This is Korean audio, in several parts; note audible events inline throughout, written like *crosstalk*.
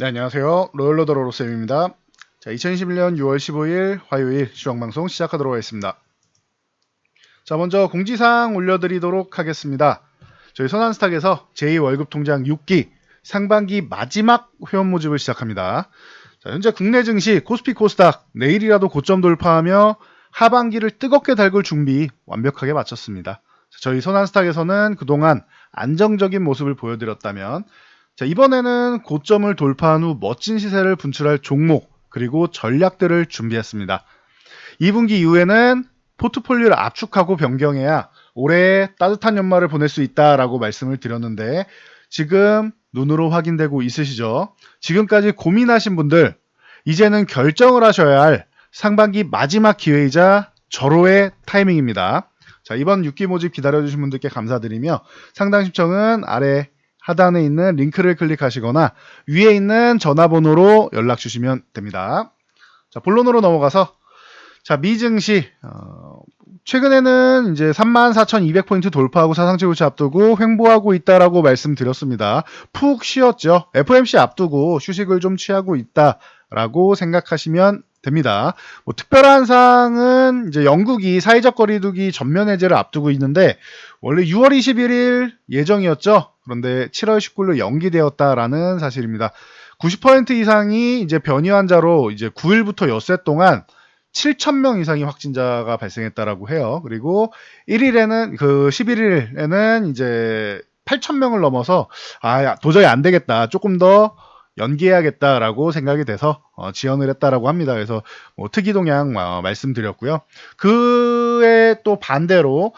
네, 안녕하세요. 로열러더로로 쌤입니다. 자, 2021년 6월 15일 화요일 시황방송 시작하도록 하겠습니다. 자, 먼저 공지사항 올려드리도록 하겠습니다. 저희 선한스탁에서 제2월급 통장 6기 상반기 마지막 회원 모집을 시작합니다. 자, 현재 국내 증시 코스피 코스닥 내일이라도 고점 돌파하며 하반기를 뜨겁게 달굴 준비 완벽하게 마쳤습니다. 자, 저희 선한스탁에서는 그동안 안정적인 모습을 보여드렸다면 자, 이번에는 고점을 돌파한 후 멋진 시세를 분출할 종목 그리고 전략들을 준비했습니다. 2분기 이후에는 포트폴리오를 압축하고 변경해야 올해 따뜻한 연말을 보낼 수 있다라고 말씀을 드렸는데 지금 눈으로 확인되고 있으시죠? 지금까지 고민하신 분들 이제는 결정을 하셔야 할 상반기 마지막 기회이자 절호의 타이밍입니다. 자, 이번 6기 모집 기다려주신 분들께 감사드리며 상담 신청은 아래 하단에 있는 링크를 클릭하시거나 위에 있는 전화번호로 연락 주시면 됩니다. 자, 본론으로 넘어가서 자, 미증시 어, 최근에는 이제 34,200포인트 돌파하고 사상 최고치 앞두고 횡보하고 있다라고 말씀드렸습니다. 푹 쉬었죠. FOMC 앞두고 휴식을 좀 취하고 있다라고 생각하시면 됩니다. 뭐 특별한 사항은 이제 영국이 사회적 거리두기 전면 해제를 앞두고 있는데 원래 6월 21일 예정이었죠. 그런데 7월 19일로 연기되었다라는 사실입니다. 90% 이상이 이제 변이 환자로 이제 9일부터 엿새 동안 7,000명 이상의 확진자가 발생했다라고 해요. 그리고 1일에는 그 11일에는 이제 8,000명을 넘어서 아 도저히 안 되겠다. 조금 더 연기해야겠다라고 생각이 돼서 어, 지원을 했다라고 합니다. 그래서 뭐 특이 동향 어, 말씀드렸고요. 그에 또 반대로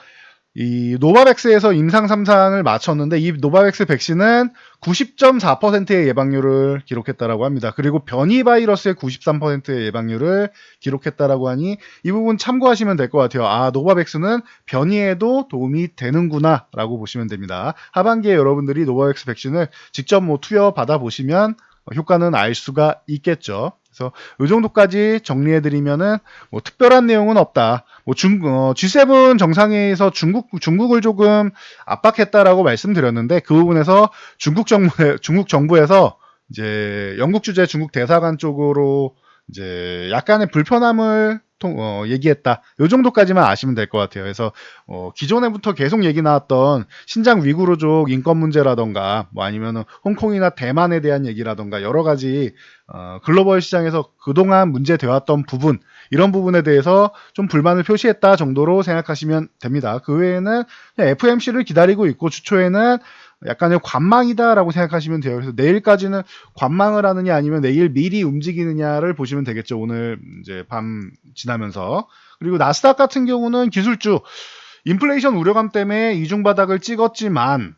이 노바백스에서 임상 3상을 마쳤는데 이 노바백스 백신은 90.4%의 예방률을 기록했다라고 합니다. 그리고 변이 바이러스의 93%의 예방률을 기록했다라고 하니 이 부분 참고하시면 될 것 같아요. 아 노바백스는 변이에도 도움이 되는구나라고 보시면 됩니다. 하반기에 여러분들이 노바백스 백신을 직접 뭐 투여 받아 보시면 효과는 알 수가 있겠죠. 그래서 이 정도까지 정리해드리면은 뭐 특별한 내용은 없다. 뭐 중, 어, G7 정상회의에서 중국, 중국을 조금 압박했다라고 말씀드렸는데 그 부분에서 중국 정부, 중국 정부에서 이제 영국 주재 중국 대사관 쪽으로 이제 약간의 불편함을 통, 어, 얘기했다. 요 정도까지만 아시면 될 것 같아요. 그래서 어, 기존에부터 계속 얘기 나왔던 신장 위구르족 인권 문제라던가 뭐 아니면은 홍콩이나 대만에 대한 얘기라던가 여러 가지 어, 글로벌 시장에서 그동안 문제되어 왔던 부분 이런 부분에 대해서 좀 불만을 표시했다 정도로 생각하시면 됩니다. 그 외에는 FMC를 기다리고 있고 주초에는 약간의 관망이다라고 생각하시면 돼요. 그래서 내일까지는 관망을 하느냐 아니면 내일 미리 움직이느냐를 보시면 되겠죠. 오늘 이제 밤 지나면서. 그리고 나스닥 같은 경우는 기술주 인플레이션 우려감 때문에 이중 바닥을 찍었지만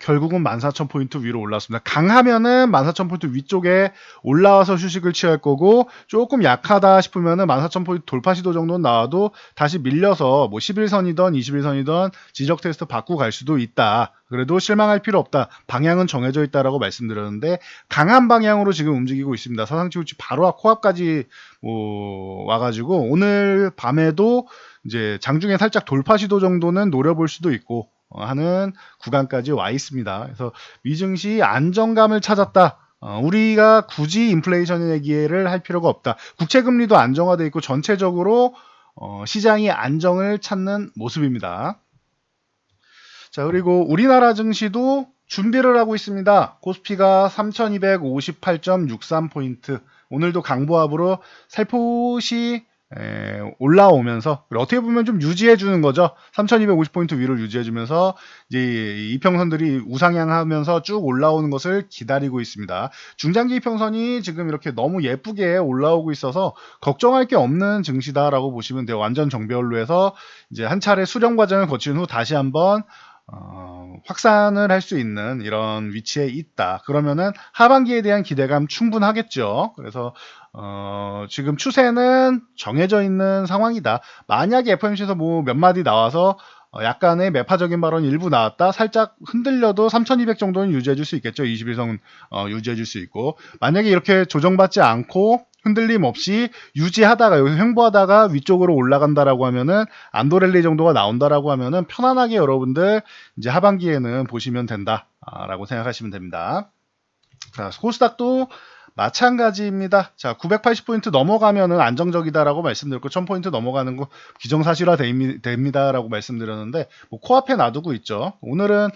결국은 14,000포인트 위로 올랐습니다. 강하면은 14,000포인트 위쪽에 올라와서 휴식을 취할 거고 조금 약하다 싶으면은 14,000포인트 돌파 시도 정도는 나와도 다시 밀려서 뭐 11선이던 21선이던 지적 테스트 받고 갈 수도 있다. 그래도 실망할 필요 없다. 방향은 정해져 있다라고 말씀드렸는데 강한 방향으로 지금 움직이고 있습니다. 사상치우치 바로 코앞까지 뭐 와가지고 오늘 밤에도 이제 장중에 살짝 돌파 시도 정도는 노려볼 수도 있고 어, 하는 구간까지 와 있습니다. 그래서 미증시 안정감을 찾았다. 어, 우리가 굳이 인플레이션 얘기를 할 필요가 없다. 국채 금리도 안정화돼 있고 전체적으로 어, 시장이 안정을 찾는 모습입니다. 자, 그리고 우리나라 증시도 준비를 하고 있습니다. 코스피가 3258.63포인트. 오늘도 강보합으로 살포시 에, 올라오면서 어떻게 보면 좀 유지해 주는 거죠. 3250포인트 위로 유지해 주면서 이제 이평선들이 우상향하면서 쭉 올라오는 것을 기다리고 있습니다. 중장기 이평선이 지금 이렇게 너무 예쁘게 올라오고 있어서 걱정할 게 없는 증시다라고 보시면 돼요. 완전 정배열로 해서 이제 한 차례 수령 과정을 거친 후 다시 한번 어, 확산을 할 수 있는 이런 위치에 있다. 그러면은 하반기에 대한 기대감 충분하겠죠. 그래서 어, 지금 추세는 정해져 있는 상황이다. 만약에 FOMC에서 뭐 몇 마디 나와서 어, 약간의 매파적인 발언 일부 나왔다. 살짝 흔들려도 3200 정도는 유지해 줄 수 있겠죠. 21선 어, 유지해 줄 수 있고. 만약에 이렇게 조정받지 않고 흔들림 없이 유지하다가 여기서 횡보하다가 위쪽으로 올라간다라고 하면은 안도렐리 정도가 나온다라고 하면은 편안하게 여러분들 이제 하반기에는 보시면 된다라고 생각하시면 됩니다. 자, 코스닥도 마찬가지입니다. 자, 980포인트 넘어가면은 안정적이다라고 말씀드렸고 1000포인트 넘어가는 거 기정사실화 됩니다라고 말씀드렸는데 뭐 코앞에 놔두고 있죠. 오늘은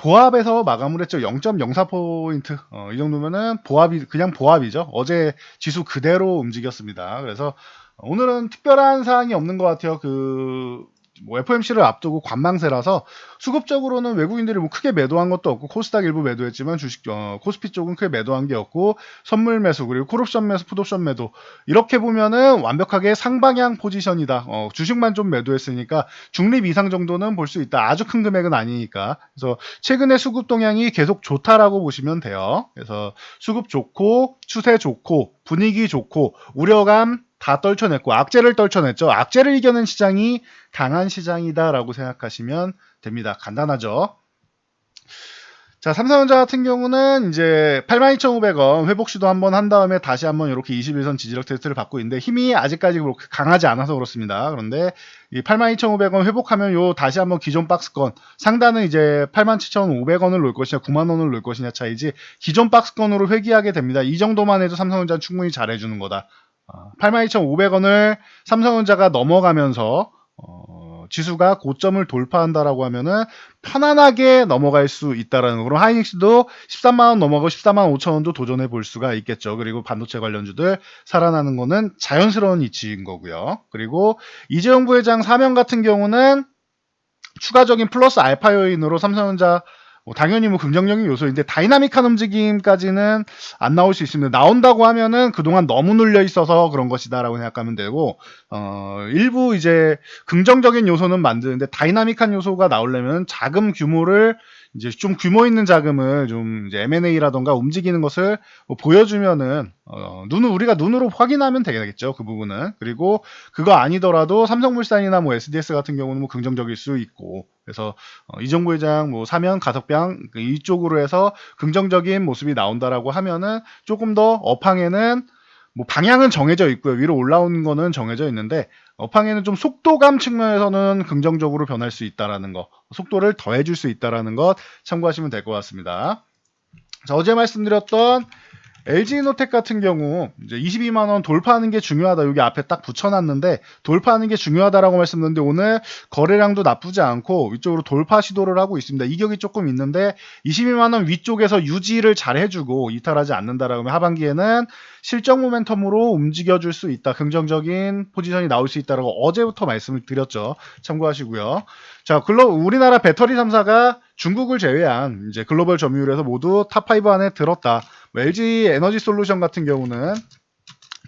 보합에서 마감을 했죠. 0.04포인트. 어, 이 정도면은 보합이 그냥 보합이죠. 어제 지수 그대로 움직였습니다. 그래서 오늘은 특별한 사항이 없는 것 같아요. 그, 뭐 FOMC를 앞두고 관망세라서 수급적으로는 외국인들이 뭐 크게 매도한 것도 없고 코스닥 일부 매도했지만 주식 어, 코스피 쪽은 크게 매도한 게 없고 선물 매수 그리고 콜옵션 매수 풋옵션 매도 이렇게 보면은 완벽하게 상방향 포지션이다. 어, 주식만 좀 매도했으니까 중립 이상 정도는 볼 수 있다. 아주 큰 금액은 아니니까. 그래서 최근에 수급 동향이 계속 좋다라고 보시면 돼요. 그래서 수급 좋고 추세 좋고 분위기 좋고 우려감 다 떨쳐냈고 악재를 떨쳐냈죠. 악재를 이겨낸 시장이 강한 시장이다라고 생각하시면 됩니다. 간단하죠. 자, 삼성전자 같은 경우는 이제 82,500원 회복 시도 한번 한 다음에 다시 한번 이렇게 21선 지지력 테스트를 받고 있는데 힘이 아직까지 그렇게 강하지 않아서 그렇습니다. 그런데 이 82,500원 회복하면 요 다시 한번 기존 박스권 상단은 이제 87,500원을 놓을 것이냐 9만 원을 놓을 것이냐 차이지 기존 박스권으로 회귀하게 됩니다. 이 정도만 해도 삼성전자는 충분히 잘해주는 거다. 82,500원을 삼성전자가 넘어가면서 어, 지수가 고점을 돌파한다라고 하면은 편안하게 넘어갈 수 있다라는 거. 그럼 하이닉스도 13만 원 넘어가고 14만 5천 원도 도전해 볼 수가 있겠죠. 그리고 반도체 관련주들 살아나는 거는 자연스러운 이치인 거고요. 그리고 이재용 부회장 사명 같은 경우는 추가적인 플러스 알파 요인으로 삼성전자 뭐 당연히 뭐 긍정적인 요소인데 다이나믹한 움직임까지는 안 나올 수 있습니다. 나온다고 하면은 그동안 너무 눌려 있어서 그런 것이다라고 생각하면 되고 어 일부 이제 긍정적인 요소는 만드는데 다이나믹한 요소가 나오려면 자금 규모를 이제 좀 규모 있는 자금을 좀 M&A라던가 움직이는 것을 뭐 보여주면은 어, 눈을 우리가 눈으로 확인하면 되겠죠 그 부분은. 그리고 그거 아니더라도 삼성물산이나 뭐 SDS 같은 경우는 뭐 긍정적일 수 있고. 그래서 어, 이정부 회장 뭐 사면 가석병 그 이쪽으로 해서 긍정적인 모습이 나온다라고 하면은 조금 더 업황에는 뭐 방향은 정해져 있고요. 위로 올라오는 거는 정해져 있는데 업황에는 좀 속도감 측면에서는 긍정적으로 변할 수 있다라는 거, 속도를 더해줄 수 있다라는 것 참고하시면 될 것 같습니다. 자, 어제 말씀드렸던 LG노텍 같은 경우 이제 22만 원 돌파하는 게 중요하다. 여기 앞에 딱 붙여놨는데 돌파하는 게 중요하다라고 말씀드렸는데 오늘 거래량도 나쁘지 않고 위쪽으로 돌파 시도를 하고 있습니다. 이격이 조금 있는데 22만 원 위쪽에서 유지를 잘 해주고 이탈하지 않는다라고 하면 하반기에는 실적 모멘텀으로 움직여줄 수 있다. 긍정적인 포지션이 나올 수 있다라고 어제부터 말씀을 드렸죠. 참고하시고요. 자, 글로 우리나라 배터리 3사가 중국을 제외한 이제 글로벌 점유율에서 모두 탑5 안에 들었다. 뭐 LG 에너지 솔루션 같은 경우는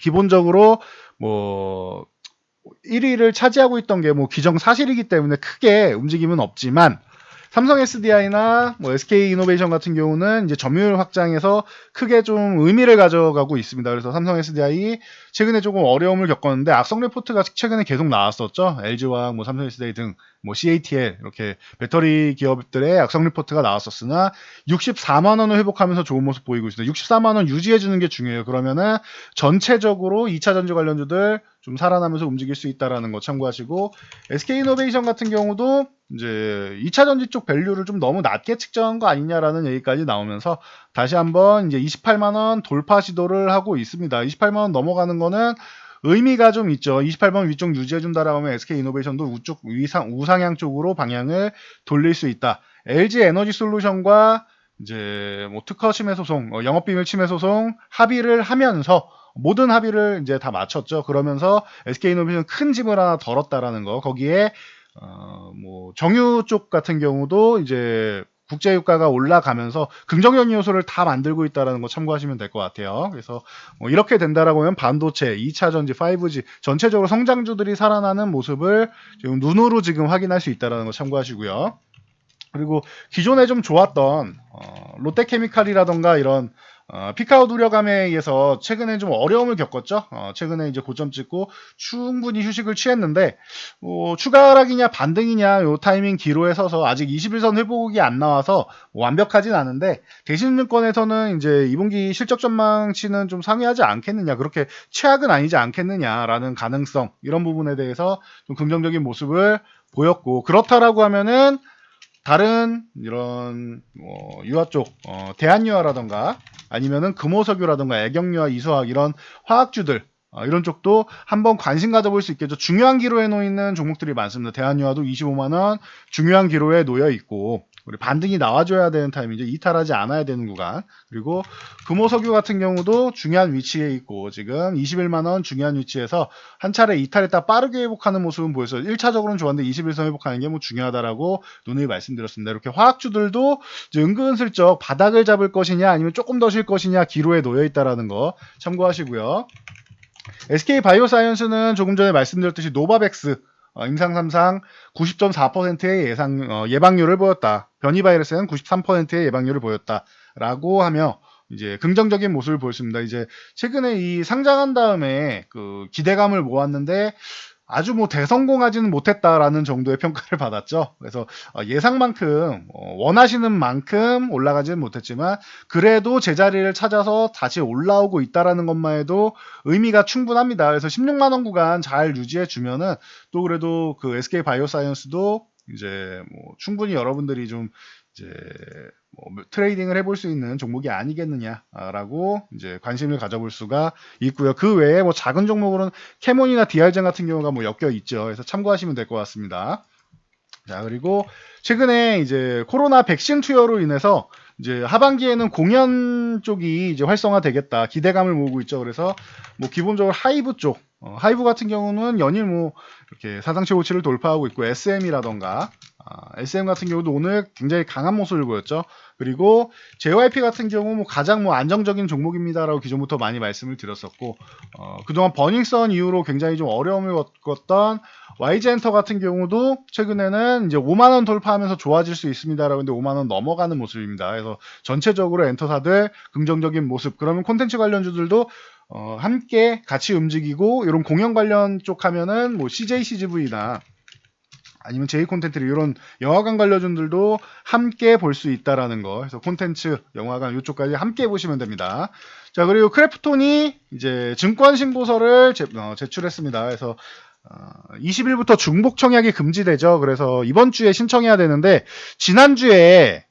기본적으로 뭐 1위를 차지하고 있던 게 뭐 기정 사실이기 때문에 크게 움직임은 없지만 삼성 SDI나 뭐 SK 이노베이션 같은 경우는 이제 점유율 확장에서 크게 좀 의미를 가져가고 있습니다. 그래서 삼성 SDI 최근에 조금 어려움을 겪었는데 악성 레포트가 최근에 계속 나왔었죠. LG와 뭐 삼성 SDI 등뭐 CATL 이렇게 배터리 기업들의 악성 리포트가 나왔었으나 64만 원을 회복하면서 좋은 모습 보이고 있습니다. 64만 원 유지해 주는 게 중요해요. 그러면은 전체적으로 2차 전지 관련주들 좀 살아나면서 움직일 수 있다라는 거 참고하시고 SK 이노베이션 같은 경우도 이제 2차 전지 쪽 밸류를 좀 너무 낮게 측정한 거 아니냐라는 얘기까지 나오면서 다시 한번 이제 28만 원 돌파 시도를 하고 있습니다. 28만 원 넘어가는 거는 의미가 좀 있죠. 28번 위쪽 유지해준다라고 하면 SK 이노베이션도 우쪽 위상, 우상향 쪽으로 방향을 돌릴 수 있다. LG 에너지 솔루션과 이제 뭐 특허 침해 소송, 어, 영업 비밀 침해 소송 합의를 하면서 모든 합의를 이제 다 마쳤죠. 그러면서 SK 이노베이션 큰 짐을 하나 덜었다라는 거. 거기에 어, 뭐 정유 쪽 같은 경우도 이제 국제 유가가 올라가면서 긍정적인 요소를 다 만들고 있다는 거 참고하시면 될 것 같아요. 그래서 뭐 이렇게 된다라고 하면 반도체, 2차 전지, 5G 전체적으로 성장주들이 살아나는 모습을 지금 눈으로 지금 확인할 수 있다는 거 참고하시고요. 그리고 기존에 좀 좋았던 어, 롯데케미칼이라던가 이런 어, 피카웃 우려감에 의해서 최근에 좀 어려움을 겪었죠. 어, 최근에 이제 고점 찍고 충분히 휴식을 취했는데 뭐 추가 하락이냐 반등이냐 요 타이밍 기로에 서서 아직 21선 회복이 안 나와서 뭐 완벽하진 않은데 대신증권에서는 이제 2분기 실적 전망치는 좀 상회하지 않겠느냐 그렇게 최악은 아니지 않겠느냐라는 가능성 이런 부분에 대해서 좀 긍정적인 모습을 보였고 그렇다라고 하면은 다른 이런 뭐 유화 쪽 어, 대한유화라던가 아니면은 금호석유라든가 애경유와 이소학 이런 화학주들 어, 이런 쪽도 한번 관심 가져볼 수 있겠죠. 중요한 기로에 놓여 있는 종목들이 많습니다. 대한유화도 25만 원 중요한 기로에 놓여 있고 우리 반등이 나와줘야 되는 타임이죠. 이탈하지 않아야 되는 구간. 그리고 금호석유 같은 경우도 중요한 위치에 있고 지금 21만 원 중요한 위치에서 한 차례 이탈했다 빠르게 회복하는 모습은 보였어요. 1차적으로는 좋았는데 21선 회복하는 게 뭐 중요하다라고 누누이 말씀드렸습니다. 이렇게 화학주들도 은근슬쩍 바닥을 잡을 것이냐 아니면 조금 더 쉴 것이냐 기로에 놓여 있다라는 거 참고하시고요. SK 바이오사이언스는 조금 전에 말씀드렸듯이 노바백스 어, 임상 3상 90.4%의 예상 어, 예방률을 보였다. 변이 바이러스는 93%의 예방률을 보였다라고 하며 이제 긍정적인 모습을 보였습니다. 이제 최근에 이 상장한 다음에 그 기대감을 모았는데 아주 뭐 대성공하지는 못했다라는 정도의 평가를 *laughs* 받았죠. 그래서 어, 예상만큼 어, 원하시는 만큼 올라가지는 못했지만 그래도 제자리를 찾아서 다시 올라오고 있다라는 것만 해도 의미가 충분합니다. 그래서 16만 원 구간 잘 유지해 주면은 또 그래도 그 SK 바이오사이언스도 이제 뭐 충분히 여러분들이 좀 이제 뭐 트레이딩을 해볼 수 있는 종목이 아니겠느냐라고 이제 관심을 가져볼 수가 있고요. 그 외에 뭐 작은 종목으로는 캐몬이나 디알젠 같은 경우가 뭐 엮여 있죠. 그래서 참고하시면 될 것 같습니다. 자 그리고 최근에 이제 코로나 백신 투여로 인해서 이제 하반기에는 공연 쪽이 이제 활성화되겠다 기대감을 모으고 있죠. 그래서 뭐 기본적으로 하이브 쪽 어, 하이브 같은 경우는 연일 뭐 이렇게 사상 최고치를 돌파하고 있고 SM이라던가 아, SM 같은 경우도 오늘 굉장히 강한 모습을 보였죠. 그리고 JYP 같은 경우 뭐 가장 뭐 안정적인 종목입니다라고 기존부터 많이 말씀을 드렸었고 어, 그동안 버닝썬 이후로 굉장히 좀 어려움을 겪었던 YG엔터 같은 경우도 최근에는 이제 5만 원 돌파하면서 좋아질 수 있습니다라고 했는데 5만 원 넘어가는 모습입니다. 그래서 전체적으로 엔터사들 긍정적인 모습. 그러면 콘텐츠 관련주들도 어, 함께 같이 움직이고 이런 공연 관련 쪽 하면은 뭐 CJ CGV나 아니면 제이 콘텐츠 이런 영화관 관련주들도 함께 볼 수 있다라는 거. 그래서 콘텐츠, 영화관 이쪽까지 함께 보시면 됩니다. 자 그리고 크래프톤이 이제 증권 신고서를 제, 어, 제출했습니다. 그래서 어, 20일부터 중복 청약이 금지되죠. 그래서 이번 주에 신청해야 되는데 지난주에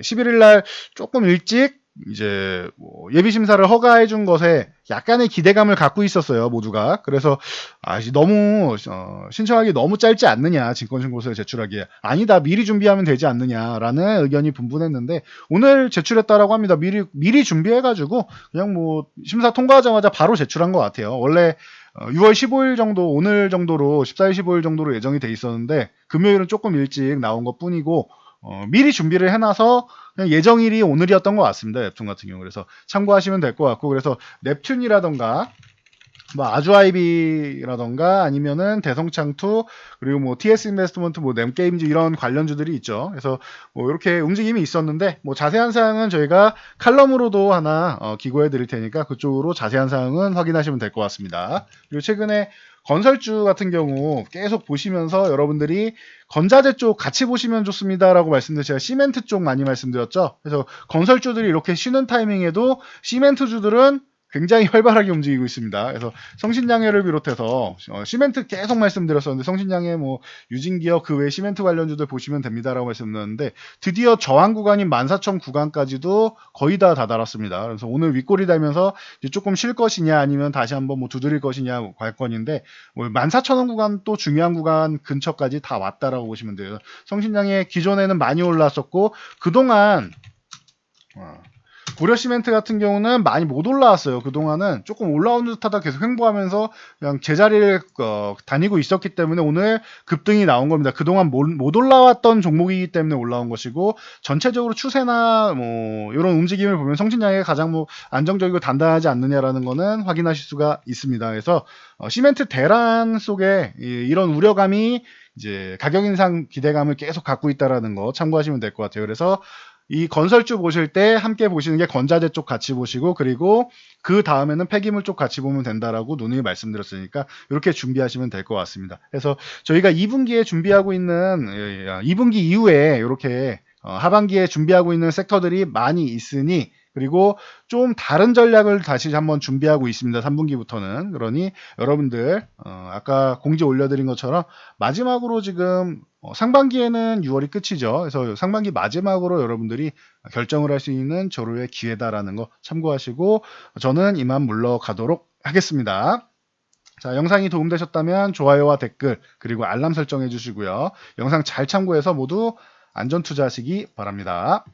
11일 날 조금 일찍 이제 뭐 예비 심사를 허가해 준 것에 약간의 기대감을 갖고 있었어요 모두가. 그래서 아 너무 어, 신청하기 너무 짧지 않느냐 증권신고서를 제출하기에. 아니다 미리 준비하면 되지 않느냐라는 의견이 분분했는데 오늘 제출했다라고 합니다. 미리 미리 준비해가지고 그냥 뭐 심사 통과하자마자 바로 제출한 것 같아요. 원래 6월 15일 정도 오늘 정도로 14일 15일 정도로 예정이 돼 있었는데 금요일은 조금 일찍 나온 것 뿐이고 어, 미리 준비를 해놔서 그냥 예정일이 오늘이었던 것 같습니다. 넵튠 같은 경우 그래서 참고하시면 될 것 같고 그래서 넵튠이라던가 뭐 아주아이비라던가 아니면은 대성창투 그리고 뭐 TS 인베스트먼트 뭐 nem게임즈 이런 관련주들이 있죠. 그래서 뭐 이렇게 움직임이 있었는데 뭐 자세한 사항은 저희가 칼럼으로도 하나 어, 기고해 드릴 테니까 그쪽으로 자세한 사항은 확인하시면 될 것 같습니다. 그리고 최근에 건설주 같은 경우 계속 보시면서 여러분들이 건자재 쪽 같이 보시면 좋습니다라고 말씀드렸 제가 시멘트 쪽 많이 말씀드렸죠. 그래서 건설주들이 이렇게 쉬는 타이밍에도 시멘트주들은 굉장히 *laughs* 활발하게 움직이고 있습니다. 그래서 성신양해를 비롯해서 어, 시멘트 계속 말씀드렸었는데 성신양해 뭐 유진기업 그외 시멘트 관련주들 보시면 됩니다라고 말씀드렸는데 드디어 저항 구간인 14,000 구간까지도 거의 다 다다랐습니다. 그래서 오늘 윗골이 달면서 조금 쉴 것이냐 아니면 다시 한번 뭐 두드릴 것이냐 관건인데 뭐 14,000원 구간 또 중요한 구간 근처까지 다 왔다라고 보시면 돼요. 성신양해 기존에는 많이 올랐었고 그동안 어, 고려 시멘트 같은 경우는 많이 못 올라왔어요. 그동안은 조금 올라온 듯하다 계속 횡보하면서 그냥 제자리를 어, 다니고 있었기 때문에 오늘 급등이 나온 겁니다. 그동안 못, 못 올라왔던 종목이기 때문에 올라온 것이고 전체적으로 추세나 뭐 이런 움직임을 보면 성신양이 가장 뭐 안정적이고 단단하지 않느냐라는 거는 확인하실 수가 있습니다. 그래서 어, 시멘트 대란 속에 이, 이런 우려감이 이제 가격 인상 기대감을 계속 갖고 있다라는 거 참고하시면 될 것 같아요. 그래서 이 건설주 보실 때 함께 보시는 게 건자재 쪽 같이 보시고 그리고 그 다음에는 폐기물 쪽 같이 보면 된다라고 누누이 말씀드렸으니까 이렇게 준비하시면 될 것 같습니다. 그래서 저희가 2분기에 준비하고 있는 2분기 이후에 이렇게 하반기에 준비하고 있는 섹터들이 많이 있으니 그리고 좀 다른 전략을 다시 한번 준비하고 있습니다. 3분기부터는. 그러니 여러분들 어, 아까 공지 올려드린 것처럼 마지막으로 지금 어, 상반기에는 6월이 끝이죠. 그래서 상반기 마지막으로 여러분들이 결정을 할 수 있는 조로의 기회다라는 거 참고하시고 저는 이만 물러가도록 하겠습니다. 자, 영상이 도움되셨다면 좋아요와 댓글 그리고 알람 설정해 주시고요. 영상 잘 참고해서 모두 안전 투자하시기 바랍니다.